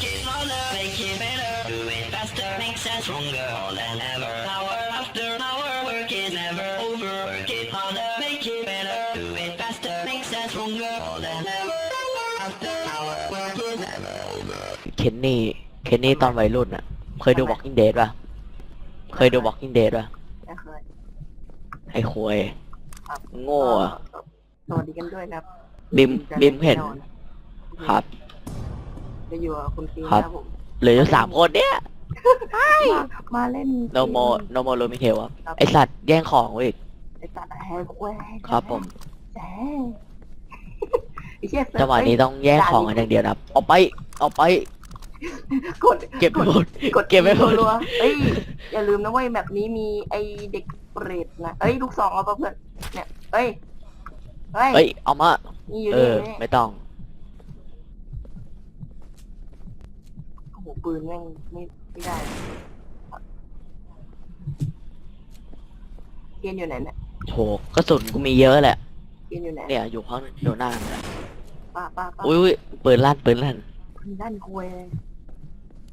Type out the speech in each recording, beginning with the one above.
Work it harder, make it better, do it faster, makes us stronger more than ever. Hour after hour, work is never over. Work it harder, make it better, do it faster, makes us stronger more than ever. After hour, work is never over. เคนนี่ เคนนี่ตอนวัยรุ่นอะเคยดู Walking Dead ป่ะ เคยดู Walking Dead ป่ะ ไม่เคยไอ้ควย ครับโง่อะก็สวัสดีกันด้วยนะครับ บิม บิมเห็นแอครับ จะอยู่กับคุณฟิล์มครับนะครับผมเหลืออยู่สามคนเนี่ยมามาเล่นโนโมโนโมโรมิเทลครับครับไอสัตว์แย่งของเว้ยไอ้ตัดแฮร์แควร์ครับผมแจ๋ไอ้เชี่ยจังหวะนี้ต้องแย่งของกันอย่างเดียวนะครับเอาไปเอาไป กดเก็บไปหมดกดเก็บไว้หมดรัวๆเอ้ยอย่าลืมนะเว้ยแบบนี้มีไอเด็กเปรตนะเอ้ยลูกสองเอาปะเพื่อนเนี่ยเอ้ยเฮ้ยเฮ้ยเอามา นี่อยู่เอนี่ออยู่นี่ไม่ต้อง โอ้โห ปืนแม่งไม่ไม่ได้เกียนอยู่ไหนเนี่ยโถกระสุนกูมีเยอะแหละเกียนอยู่ไหนเนี่ยอยู่ข้างอยู่หน้าเนี่ยป้าป้าป้าอุ้ยอุ้ยปืนลั่นปืนลั่นด้านคุยเลย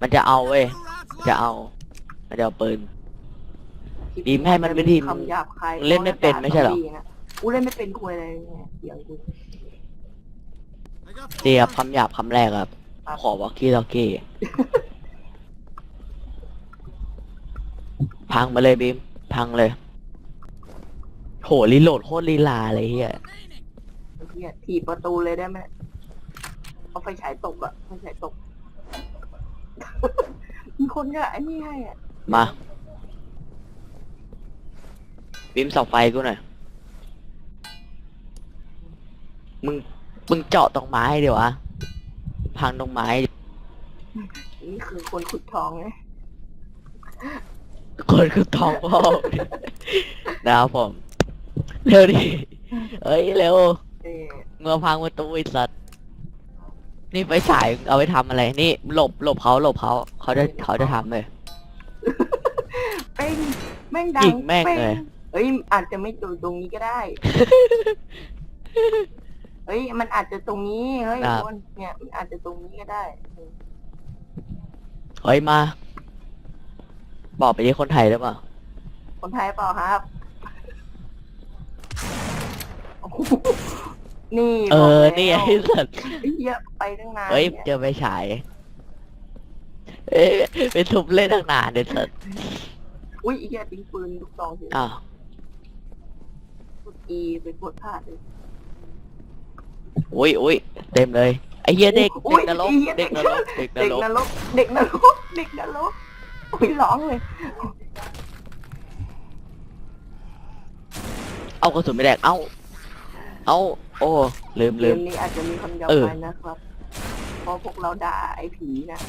มันจะเอาเว้ยจะเอา มันจะเอาปืน ดีมให้มันเป็นทีมคำหยาบคายเล่นไม่เป็นไม่ใช่เหรอดีนะกูเล่นไม่เป็นคุยอะไรเนี่ยเสียงกู เตียบคำหยาบคำแรกครับครับ ขอวอกกี้ทอกกี้พังมาเลยบีม พังเลย โหรีโหลดโคตรลีลาเลยเฮียไอ้เหี้ยถีบประตูเลยได้ไหมเอาไฟฉายตกอะไฟฉายตก มีคนก็ไอ้นี่ให้อะมาบีมส่องไฟกูหน่อย มึง มึงเจาะตรงไม้เดี๋ยววะ พังตรงไม้ นี่คือคนขุดทองไงคนคือทองพ่อนะครับผม เร็วดิเอ้ยเร็วเออเมื่อพังประตูไอ้สัตว์ นี่ไปฉายเอาไปทำอะไร นี่หลบหลบเขาหลบเขาเขาจะเขาจะทำเลย เป้งแม่งดังยิงแม่งเลยเอ้ยอาจจะไม่อยู่ตรงนี้ก็ได้ เฮ้ย มันอาจจะตรงนี้ เฮ้ยครับ คนเนี่ย มันอาจจะตรงนี้ก็ได้เฮ้ยมา บอกไปที่คนไทยหรือเปล่าคนไทยเปล่าครับโอ้โหนี่เออบกแล้วนี่ไอ้สัตว์ไอ้เหี้ยไปตั้งนานเฮ้ยนี่เจอไปฉายเอ้ยไปทุบเล่นตั้งนานเด็ดสัตว์อุ้ยไอ้เหี้ยทิ้งปืนลูกซองสิอ้าวกดอีไปกดพลาดเลย อุ้ยอุ้ยเต็มเลยไอ้เหี้ยเด็กอุ๊เด็ยกนรกไอ้เหี้ยเด็กนรกเด็กนเด็กรกนรกเด็กนรกเด็กนรกอุ้ยร้องเลยเอากระสุนไปแดกเอาเอาโอ้ลืมเกลืมมนี้อาจจะมีคำหยาบเออคายนะครับเพราะพวกเราด่าไอ้ผีนะ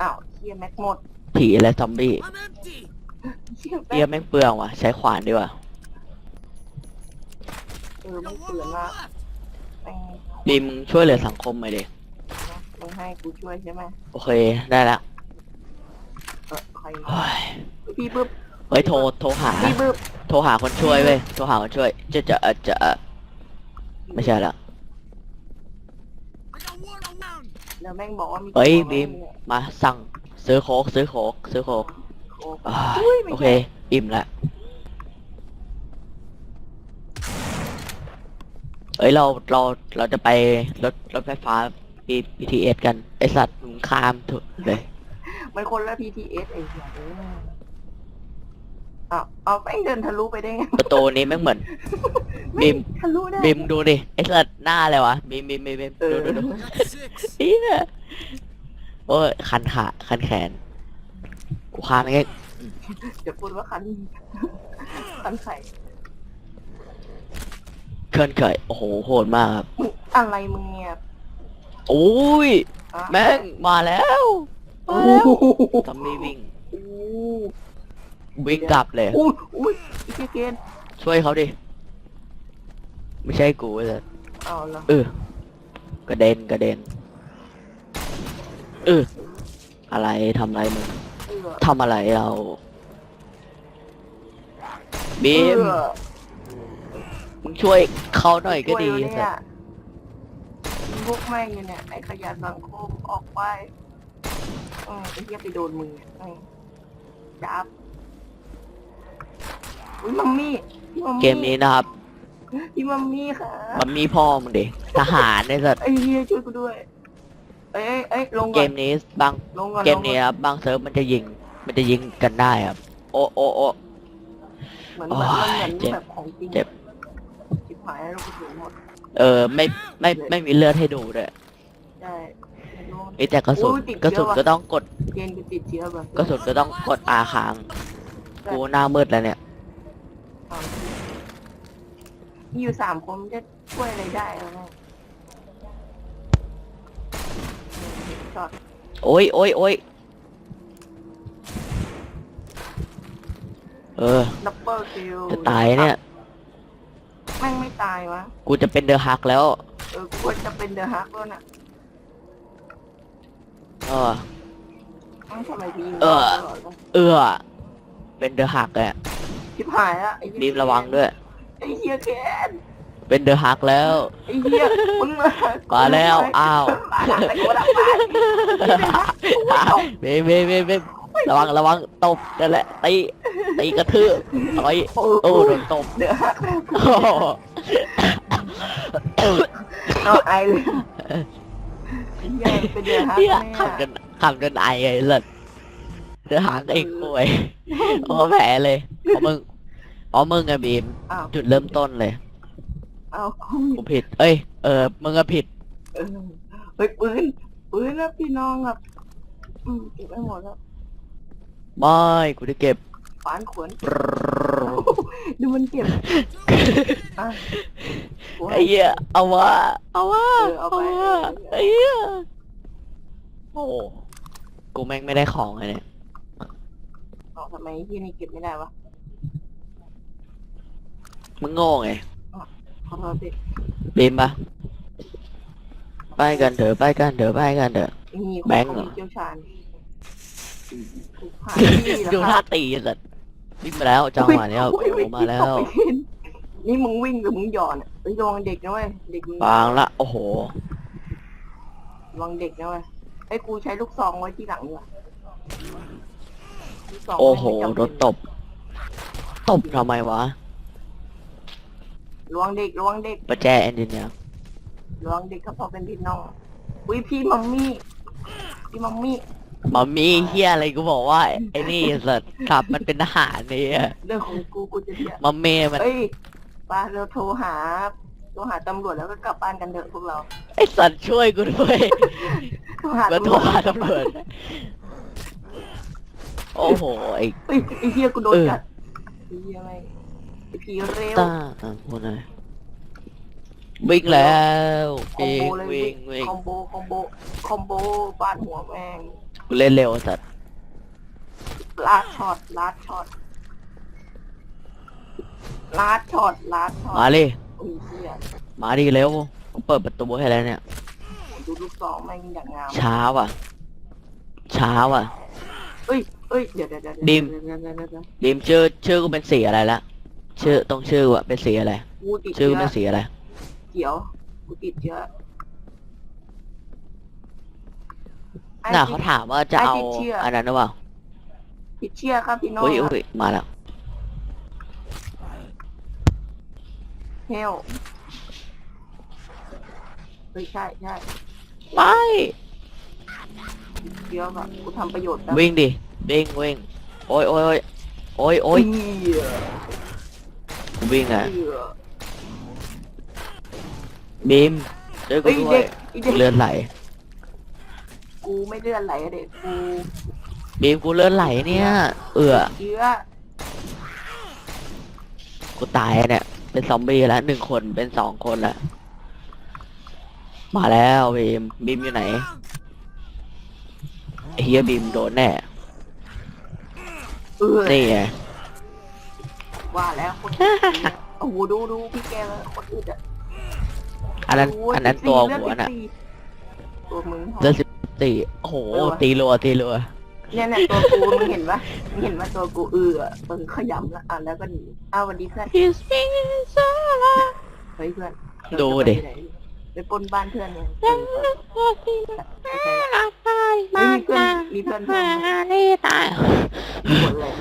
อ้าวเฮียแม็กหมดผีและซอมบี้เฮียแม็เหี้ยกแม่งเปลืองว่ะใช้ขวานดีกว่าเออไม่เตือนมา กแม่งบีมช่วยเหลือสังคมหน่อยดินะมึงให้กูช่วยใช่ไหมโอเคได้แล้วเออใครเฮ้ยพี่บึ้บเฮ้ยโทรโทรหา พี่บึ้บโทรหาคนช่วยเว้ยโทรหาคนช่วยจะจะเอ่อจะเอ่อไม่ใช่ละ แล้วแม่งบอกว่ามีเฮ้ยตัวบีมเนี่ยมาสั่งซื้อโค้กซื้อโค้กซื้อโค้กโอ้อ่าอุ้ยไม่โอใช่เค อิ่มละ เอ้ยเราเราเราจะไปรถรถไฟฟ้า B BTS กันไอสัตว์มึงข้ามถูกเลย มันคนละ PTS ไอ้เหี้ยเอออ้าวเอาแม่งเดินทะลุไปได้ไงประตูนี้แม่งเหมือนบีมทะลุได้ บีมดูดิไอสัตว์หน้าอะไรวะบีมบีมบีมบีมเอดูอดูดูเฮียโอ้ยคันขาคันแขนกูข้ามไม่ได้เดี๋ยวพูดว่าคันคันไข่ เคลื่อนเกิดโอ้โหโหดมากครับอะไรมึงเนี่ยโอ้ยอะแม่งมาแล้วโอ้มาแล้วโหทำนี่วิ่งโอ้วิ่งกลับเลย อุ้ยอุ้ยไอ้เหี้ยเกณฑ์ช่วยเขาดิ ไม่ใช่กูเลยเอาละเออกระเด็นกระเด็นเอออะไรทำอะไรมึงเออทำอะไรเราบีมเออ มึงช่วยเขาหน่อยก็ดีช่วยอยู่แต่เนี่ยพวกแม่งอยู่เนี่ยไอ้ขยะสังคมอออกไปเออไอ้เหี้ยไปโดนมึงเนี่ยเออจับอุ้ยมัมมี่พี่มัมมี่เกมนี้นะครับพี่มัมมี่ค่ะมันมีพ่อมึงดิทหารในสัตว์ไอ้เหี้ยช่วยกูด้วยเอ้ยเอ้ยเอ้ยลงเกก่อนมนี้บางลงก่อนเกมนี้ครับบางเซิร์ฟมันจะยิง มันจะยิงกันได้ครับ โอ้โอ้โอ้เหมือนเหมือนมันเหมือนเจ็บแบบของจริงเจ็บชิบ หายแล้วกูถึงหมดเออไม่ไม่ไม่มีเลือดให้ดูด้วยใช่ไม่รู้ มีแต่กระสุนอุ้ยติดกระสุนเชื้อว่ะก็ต้องกดเกณฑ์กูติดเชื้อแบบกระสุนก็ต้องกดอาค้างกูหน้ามืดแล้วเนี่ยเอามีอยู่สามคนจะช่วยอะไรได้แล้วนะช็อตโอ้ยโอ้ยโอ้ยเออดับเบิลคิวจะตายเนี่ย แม่งไม่ตายวะ กูจะเป็นเดอะฮักแล้ว เออกูจะเป็นเดอะฮักแล้วน่ะเออแม่งทำไมพี่ยิงเออตลอดวะเออ เป็นเดอะฮักอะชิบหายละไอ้เหี้ยบีมระวังด้วย ไอ้เหี้ยแกนเป็นเดอะฮักแล้ว ไอ้เหี้ยมึงมามาแล้วอ้าว มาแล้วกูรับไป เบเบเบเบ ระวังระวังตบนั่นแหละตีตีกระทืบต่อยโอ้โดนตบเดอะฮักโอ้โหเอาไอเลยไอ้เหี้ยเป็นเดอะฮักเฮียแม่ขำจนขำจนไอไอ้เลิศเดอะฮักไอ้กล้วยโอ้แผลเลยเพราะมึงเพราะมึงอะบีมอ้าวจุดเริ่มต้นเลยเอากูผิด เอ้ยเออมึงก็ผิดเออเฮ้ยปืนปืนนะพี่น้องอะอืมเก็บไว้หมดแล้ว ไม่กูจะเก็บฝานขวน ดูมันเก็บอะกูไอ้ให้เหี้ยเอาวะเอาวะเออเอาไปวะไอ้เหี้ยโอ้กูแม่งไม่ได้ของเลยเนี่ยเอาทำไมที่นี่เก็บไม่ได้วะมึงโง่ไงขอโทษพี่บีมปะไปกันเถอะไปกันเถอะไปกันเถอะ นี่แบงค์เหรอขามีเชี่ยวชาญ ถูกผ่านที่เหรอดูคท่ารับตีสัตว์วิ่งมาแล้วจังหวะเนี้ยอุ๊โอ้ยอุ๊ยมาแล้วอุ๊ยนี่มึงวิ่งหรือมึงหย่อนอะเฮ้ยระวังเด็กนะเว้ยเด็กมึงบางละโอ้โหระวังเด็กนะเว้ยไอ้กูใช้ลูกซองไว้ที่หลังดีกว่าลูกซงโอ้โหไม่จำโดเป็นนตบ ตบทำไมวะระวังเด็กระวังเด็กประแจเอนจิเนียร์ระวังเด็กก็พอเป็นพี่น้องอุ้ยพี่มัมมี่พี่มัมมี่ มามีเฮียอะไรกูบอกว่าไอ้นี่สัตว์ขับมันเป็นทหารนี่อะเรื่องของกูกูจะเรียกมาเมมันเอ้ยป้าเราโทรหาโทรหาตำรวจแล้วก็กลับบ้านกันเถอะพวกเราไอ้สัตว์ช่วยกูด้วยโทรหาแล้วตำโทรรวจหาตำรวจโอ้โหไอ้เฮ้ยไอ้เหี้ยกูโดนเออกัดไอ้เหี้ยไม่ไอ้ผีเร็ว ต้าอะพูดหน่อยวิ่งแล้วคอมวิ่โบงเลยวิ่งวิ่งคอมโบคอมโบคอมโบฟาดหัวแม่ง กูเล่นเร็วสัตว์ลาดช็อตลาดช็อตลาดช็อตลาดช็อตมาดิโอ้ยเหี้ยมาดิเร็วกูเปิดประตูให้แล้วเนี่ย ดูลูกซองแม่งอย่างงามช้าว่ะช้าว่ะ เอ้ยเอ้ยเดี๋ยวเดี๋ยวเดี๋ยวดิมเดี๋ยวเดี๋ยวเดี๋ยวเดี๋ยวเดี๋ยวดิมชื่อชื่อกูเป็นสีอะไรละชื่อตรงชื่อกูอะเป็นสีอะไร กูติดชื่อเชื้กูอเป็นสีอะไร เขียวกูติดเชื้อไอ้ น่ะติเขาดถามว่าจะไอ้เอาติดเชื้ออัอันนั้นหรือเปล่าติดเชื้อครับพี่น้องอุ้ยอุ้ยมาแล้วเฮลเฮ้ยใช่ใช่ไม่ติดเชื้อแบบกูทำประโยชน์แบบวิ่งดิวิ่งวิ่งโอ้ยโอ้ยโอ้ยโอ้ยโอ้ยเหี้ยกูวิ่งอะเหี้ยบีมช่วยกูเฮ้ยด้วเด็ยกไอ้เด็กเลือดไหล กูไม่เลื่อนไหลอะเด็กกูบีมกูเลือดไหลเนี่ย เอือเชื้อกูตายอะเนี่ย เป็นซอมบี้แล้วหนึ่งคนเป็นสองคนแล้วมาแล้วบีมบีมอยู่ไหนไอ้เฮียบีมโดนแน่เออนี่ไงว่าแล้วคนโอ้โหดูดูพี่แกเลยคนอื่นอะอันนั้นโยอันนั้น14ตัวเลือดหัวน่ะ14ตัวมึงเลือดสิบ สี่โอ้โหเออว่ะตีรัวตีรัวเนี่ยเนี่ยตัวกูมึงเห็นปะมึงเห็นว่าตัวกูเอือมึงขยำละอะแล้วก็หนีอ้าวสวันดีเพื่อน He's being so เฮ้ยเพื่อนดูดิ ไปปล้นบ้านเพื่อนเนี่ยเออไปไปมีเพื่อนเพิ่มไหมนี่ตายหมดเลย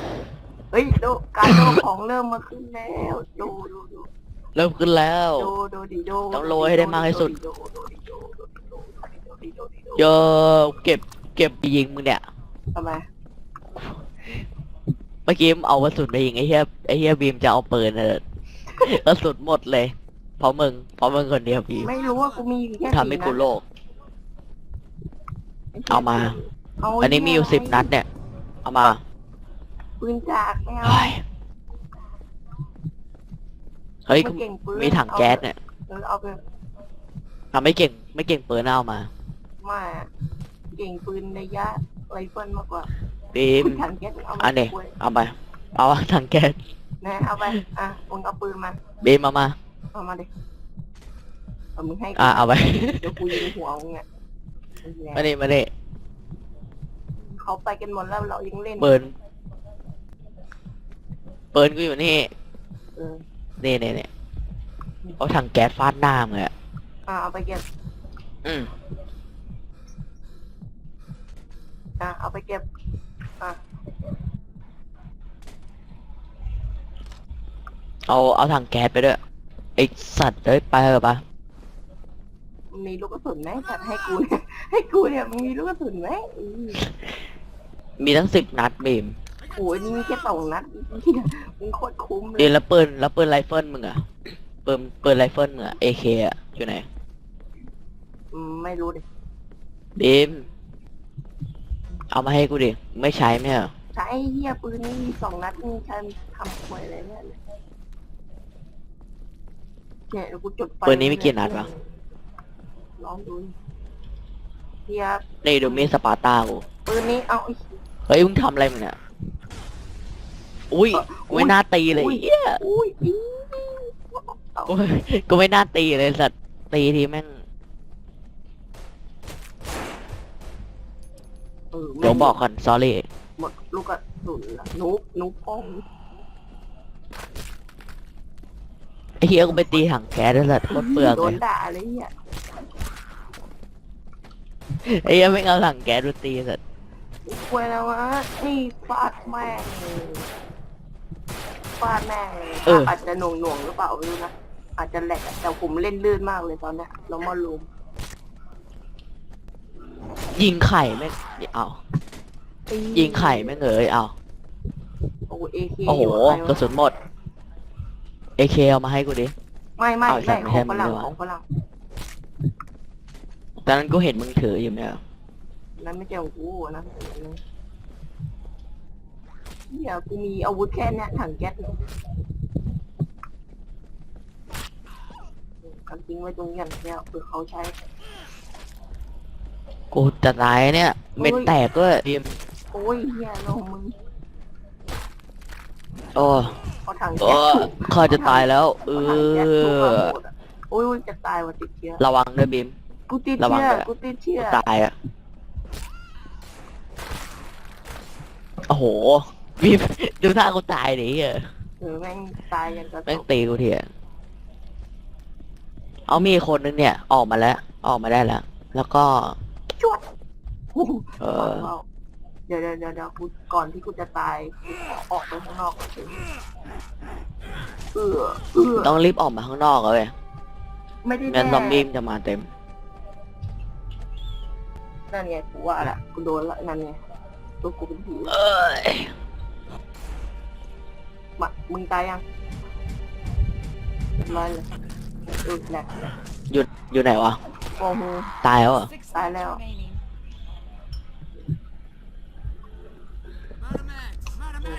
เฮ้ยดูการโดของเริ่มมาขึ้นแล้วดูดูดูเริ่มขึ้นแล้วดูดูดิดูต้องโรยให้ได้มากที่สุดดูดูดิดูดูดิดูดูดิดูดิดู เยอะเก็บเก็บไปยิงมึงเนี่ยทำไมเมื่อกี้มึงเอากระสุนไปยิงไอ้เหี้ยไอ้เหี้ยบีมจะเอาปืนเออกระสุนหมดเลย เพราะมึงเพราะมึงคนเดียวบีมไม่รู้ว่ากูมีอยู่แค่ทำให้กูสี่นัดโลก เอามา อันนี้มีอยู่สิบนัดเนี่ย เอามาปืนจากไม่เอาเฮ้ยเฮ้ยไม่เก่งปืนมีถังแก๊สเนี่ยเออเอาไป ทำไม่เก่งไม่เก่งปืนเอามา มาเก่งปืนระยะไรเฟิลมากกว่าบีมถังแก๊สเอามาอันนี้ป่วยเอาไป เอาถังแก๊สนะเอาไป อะมึงเอาปืนมาบีมเอามาเอามาดิเอามึงให้กูอะเอาไปเดี๋ยวกูยิงหัวมึงอะมาดิมาดิเขาไปกันหมดแล้วเรายังเล่นปืนปืนกูอยู่นี่เออนี่นี่นี่เอาถังแก๊สฟาดหน้ามึงเลยอะอะเอาไปเก็บอืม อะเอาไปเก็บอะเอาเอาถังแก๊สไปด้วยไอสัตว์เอ้ยไปเถอะปะมึงมีลูกกระสุนไหมจัดให้กูเนี่ยให้กูเนี่ยมึงมีลูกกระสุนไหมอือมีทั้งสิบนัดบีมโอ้ยนี่มีแค่สองนัดเหี้ยมึงโคตรคุ้มเลเดี๋ยยวแล้วปืนแล้วปืนไรเฟิลมึงอะปืนปืนไรเฟิลมึงอะเอเคอะอยู่ไหนอืมไม่รู้ดิบีม เอามาให้กูดิ ไม่ใช้ไหมเหรอใช้ไอ้เหี้ยปืนนี่มีสองนัดนี่ฉันทำควยอะไรเนี่ยเนี่ยเดี๋ยวกูจุดไฟปืนนี้มีกี่นัดวะลองดูดิเฮียนี่ดูมีดสปาร์ตากูปืนนี้เอาไอ้เฮ้ยมึงทำอะไรมึงเนี่ยอุ้ยกูไม่น่าตีเลยเหี้ยอุ้ยอีเอากูกูไม่น่าตีเลยสัตว์ตีทีแม่ง เออเดี๋ยวบอกก่อน sorry หมดลูกกระสุนละนุ๊กนุ๊กป้องไอ้เฮียกูไปตีถังแก๊สด้วยสัตว์โคตรเปลืองโดเลนยด่าอะไรเนี่ยไอ้เฮียไม่เอาถังแก๊สมาตีสัตว์ควยแล้ววะนี่ฟาดแม่งเลยฟาดแม่งเลยอาจจะหน่วงหน่วงๆหรือเปล่าไม่รู้นะอาจจะแหลกอะแต่ผมเล่นลื่นมากเลยตอนเนี้ยเรามาลุม ยิงไข่แม่งเอาตียิงไข่แม่งเอ้ยเอาโอ้เอเคโอ้โหกระสุนหมดเอเคเอามาให้กูดิไม่ไม่เอาไม่ไม่ขใช่องฝรั่งมึงด้วยวะของฝรั่งตอนนั้นกูเห็นมึงถืออยู่เนี่ยนั่นไม่ใช่ของกูนะเนี่ยกูมีอาวุธแค่เนี้ยถังแก๊สเนี่ยกันทิ้งไว้ตรงนี้กันเนี่ยเผื่อเขาใช้ กูจะตายเนี่ย เม็ดแตกด้วยบีมโอ้ยเฮียลงมึงโอ้เอาถังโอ้แก๊สถูกข้าจะตายแล้ว เอเอาถังแก๊สถูกอมาหมดอะโอ้ยจะตายว่ะติดเชื้อระวังด้วยบีม กูติดระวังเชื้อด้วย กูติดเชื้อตายอะโอ้โหบีมดูท่ากูตายดิเหี้ยเออแม่งตายอย่างกระแม่งตกตีกูเถียเอามีคนนึงเนี่ย ออกมาแล้ว ออกมาได้แล้ว แล้วก็ จวดโอ้โหเออว้าวเดี๋ยวเดี๋ยวเดี๋ยวเดี๋ยวกูก่อนที่กูจะตายกูขอออกไปข้างนอกก่อนเออเออต้องรีบออกมาข้างนอกเลยไม่ได้งั้นแน่ซอมบี้มันจะมาเต็ม นั่นไงกูว่าละกูโดนละนั่นไงตัวกูเป็นผีเอ้ยมามึงตายยังเรียบร้อยเลยเออแหละอยู่อยู่ไหนวะ โอ้โหตายแล้วเหรอ ตายแล้ว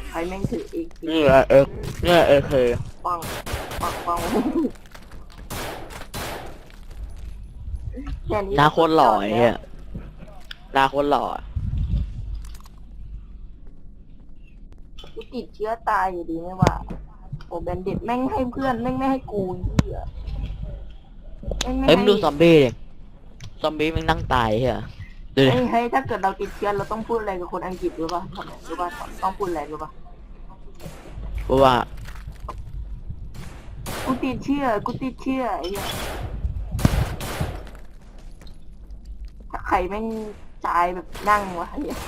ใครแม่งถืออีกนี่แหละเออนี่แหละเออเคยปังปังปังแค่นี้หน้าโคตรหล่อไอ้เหี้ยหน้าโคตรหล่อกูติดเชื้อตายอยู่ดีไม่ว่าโอ้แบนเด็ดแม่งให้เพื่อนแม่งไม่ให้กูเหี้ยแม่งไม่เฮ้ยให้มึงดูซอมบี้ดิ ซอมบี้มันนั่งตายเฮียดูดิเฮ้ยเฮ้ยถ้าเกิดเราติดเชื้อเราต้องพูดอะไรกับคนอังกฤษรู้ป่ะทำไมรู้ป่ะต้องพูดอะไรรู้ป่ะเพราะว่ากูติดเชื้อกูติดเชื้อไอ้เหี้ยถ้าใครแม่งชายแบบนั่งวะเนี่ย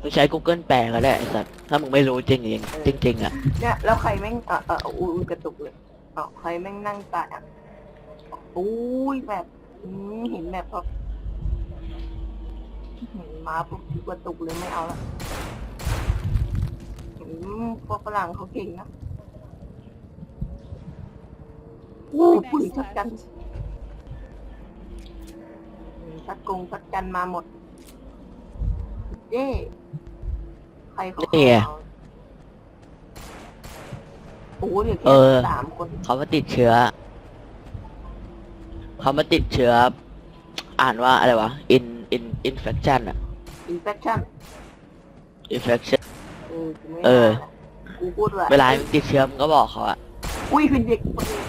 มึงใช้ Google แปลก็ได้ไอ้สัตว์ถ้ามึงไม่รู้จริงจริงจริงๆอะเนี่ยแล้วใครแม่งเออเอออุ้ยกระตุกเลยอ๋อใครแม่งนั่งตายอะ อุ้ยแบบอืมเห็นแบบพอเห็นมาปุ๊บกระตุกเลยไม่เอาละอืมพวกฝรั่งเขาเก่งนะอู้ปุ๋ยชัดกันอืมชัดกงชัดกันมาหมด เย้ใครเขานี่ไงเอาโอ้โหเหลือเอแค่อสามคน เขามาติดเชื้อ เขามาติดเชื้อ อ่านว่าอะไรวะ in in infection อะอินเฟคชั่น infection เออกูไม่เออได้ละกูพูดว่าเวลามึงติดเชื้อมึงก็บอกเขาอะอุ้ยเป็นเด็กคนนี้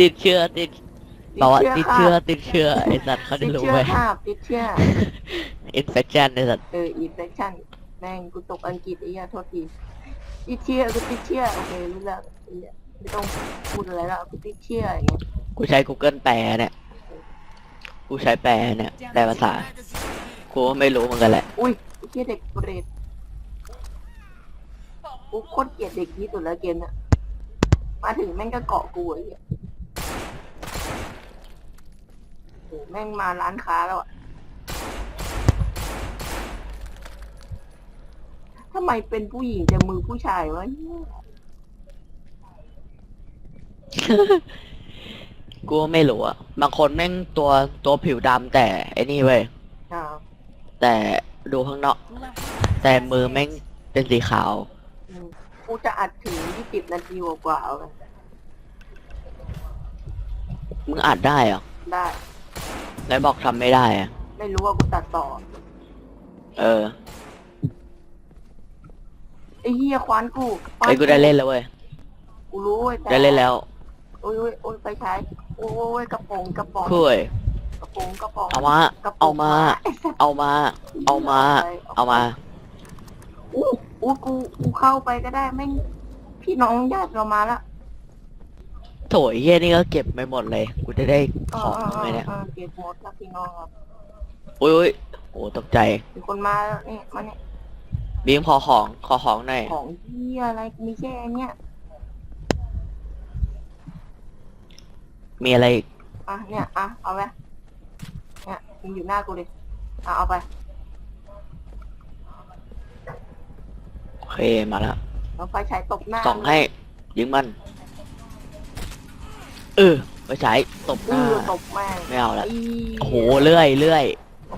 ติดเชื้อติดบอกว่าติดเชื้อค่ะติดเชื้อไอ้สัตว์เขาติจะดรู้เชื้อไหม ค่ะติดเชื้อ infection ไอ้สัตว์เอออินเฟคชั่นแม่งกูตกอังกฤษไอ้เหี้ยโทษทีติดเชื้อกูติดเชื้อโอเครู้แล้วไอ้เหี้ยไม่ต้องพูดอะไรแล้วกูติดเชื้ออย่างเงี้ย กูใช้ Google แปลเนี่ย กูใช้แปลเนี่ย แปลภาษา กูก็ไม่รู้เหมือนกันแหละ อุ้ยไอ้เหี้ยเด็กเปรตกูโคตรเกลียดเด็กที่สุดแล้วเกมเนี่ยมาถึงแม่งก็เกาะกูไอ้เหี้ยโอ้แม่งมาร้านค้าแล้วอะทำไมเป็นผู้หญิงแต่มือผู้ชายวะกู ก็ไม่รู้อะบางคนแม่งตัวตัวผิวดำแต่ไอ้นี่เว้ยอ่าแต่ดูข้างนอก แต่มือแม่งเป็นสีขาว อืมกูจะอัดถึงยี่สิบนาทีกว่าๆเอาเลยมึงอัดได้เหรอได้แล้วบอกทำไม่ได้อะไม่รู้ว่ากูตัดต่อ เออไอ้เฮียควานกูควาไอ้ยกูได้เล่นแล้วเว้ย กูรู้เว้ยแต่ได้เล่นแล้ว โอ้ยโอ้ยโอ้ยไปใช้โอ้ยกระโปรงกระโปรงคุยกระโปรงกระโปรงเอามา กระโปรงเอามา เอามา เอามา เอามา อู้อู้กูกูเข้าไปก็ได้แม่งพี่น้องญาติเรามาละโถยเฮียนี่ก็เก็บไม่หมดเลย กูจะได้ของไหมเนี่ยออออออเก็บหมดแล้วพี่น้องครับอุ้ยอุ้ยโอ้ตกใจมีคนมาแล้วนี่มาเนี่ยบีมขอของขอของหน่อยของเฮียอะไรมีแค่เนี้ย มีอะไรอีกอะเนี่ยอะเอาไปเนี่ยมันอยู่หน้ากูดิอะเอาไปโอเคมาแล้วเอาไฟฉายตบหน้าส่องให้ยิงมัน เออไปฉายตบหอืน้าอตบแม่งไม่เอาละไโอ้โหเลื่อยเลื่อย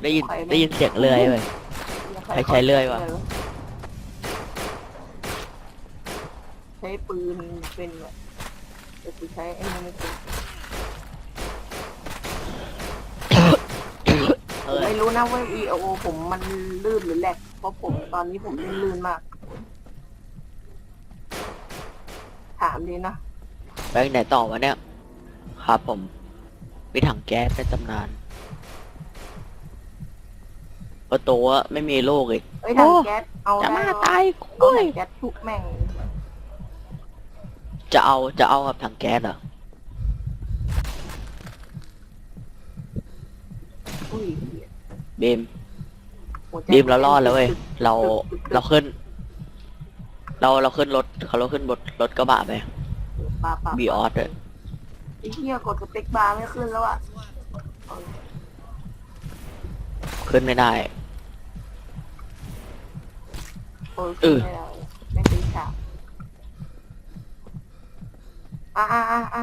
ได้ยินได้ยินเสียงเลื่อยเลย ใครใช้เลื่อยวะ ใช้ปืนเป็นแบบแต่กูใช้ไอ้นี่ไม่เป็น เอผมอไม่รู้นะว่า EO ผมมันลื่นหรือแหลกเพราะผมตอนนี้ผมลื่นๆมาก ถามดีนะ ไปไหนต่อวะเนี่ย ครับผมมีถังแก๊สในตำนานประตูอะไม่มีลูกอีก เอ้ยถังโอ้ แก๊สเอาจะได้มาเหรอตายเอากุ้ยถังแก๊สทุกแม่งจะเอาจะเอากับถังแก๊สเหรออุ้ย บีมหัวใจบีมเรารอดแล้วเว้ยเราตึกๆๆเราขึ้น เราเราขึ้นรถเขาเราขึ้นบนรถกระบะไปปาปาบีออสเลยไอ้เหี้ยกดสเต็กบาร์ไม่ขึ้นแล้วอะขึ้นไม่ได้โอ้ยเออไม่ได้ไม่ตีฉากอะอะอะอะ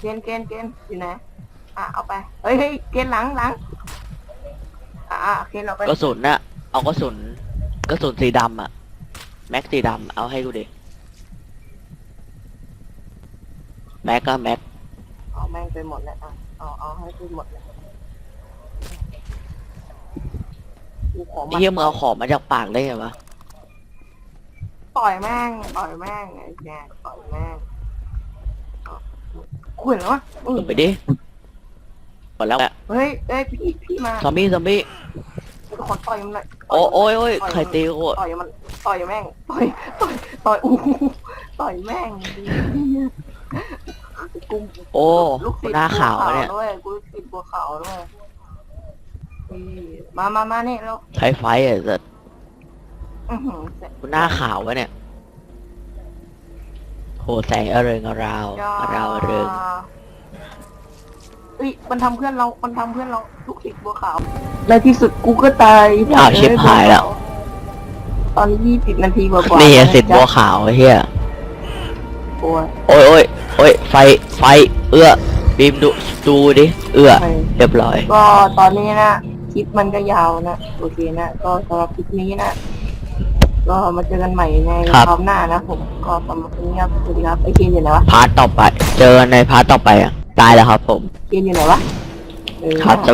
เกณฑ์เกณฑ์เกณฑ์อยู่ไหนอะเอาไปเฮ้ยเฮ้ยเกณฑ์หลังหลัง อะอะเกณฑ์เอาไปกระสุนน่ะ เอากระสุนกระสุนสีดำอะแม็กสีดำเอาให้กูดิแม็กก็แม็กเอาแม่งไปหมดเลยอะเอาเอาให้ไปหมดเลยกูขอไอ้มาเหี้ยมึงเอาของมาจากปากได้ไงวะต่อยแม่งต่อยแม่งไอ้แกต่อยแม่งเอาคุยแล้ววะอืลมงไปดิ หมดแล้วแหละเฮ้ยเอ้ยพี่พี่มาซอมบี้ซอมบี้ ขอต่อยมันหน่อยโอ้โอ้ยโอ้ยใครตีกูต่อยมันต่อยแม่งต่อยต่อยต่อยอู้หูต่อยแม่งกูโอ้ลูกศิษย์หน้าขาวอะเนี่ย ด้วยกูลูกศิษย์บัวขาวด้วยเฮ้ยมามามาเนี่ยเราใช้ไฟอะสัตว์อื้อหือเสร็จกูหน้าขาววะเนี่ยโหแสงอเริงอราวอราวอเริง เอ้ยมันทำเพื่อนเรา มันทำเพื่อนเราลูกศิษย์บัวขาวในที่สุดกูก็ตายอ้าวชิบหายแล้ว ตอนนี้ยี่สิบนาทีกว่าๆนี่แล้วะสิทธิ์บัวขาวไอ้เฮียโอ้ยโอ้ยโอ้ยโอ้ยไฟไฟ เอื้อบีมดูดูดิเอื้อไม่เรียบร้อย ก็ตอนนี้นะคลิปมันก็ยาวนะ โอเคนะ ก็สำหรับคลิปนี้นะ ก็มาเจอกันใหม่ในครับรอบหน้านะผมก็สำหรับวันนี้ครับสวัสดีครับไอเคนอยู่ไหนวะ พาร์ทต่อไป เจอในพาร์ทต่อไปอะ ตายแล้วครับผม เคนอยู่ไหนวะเออครับจะ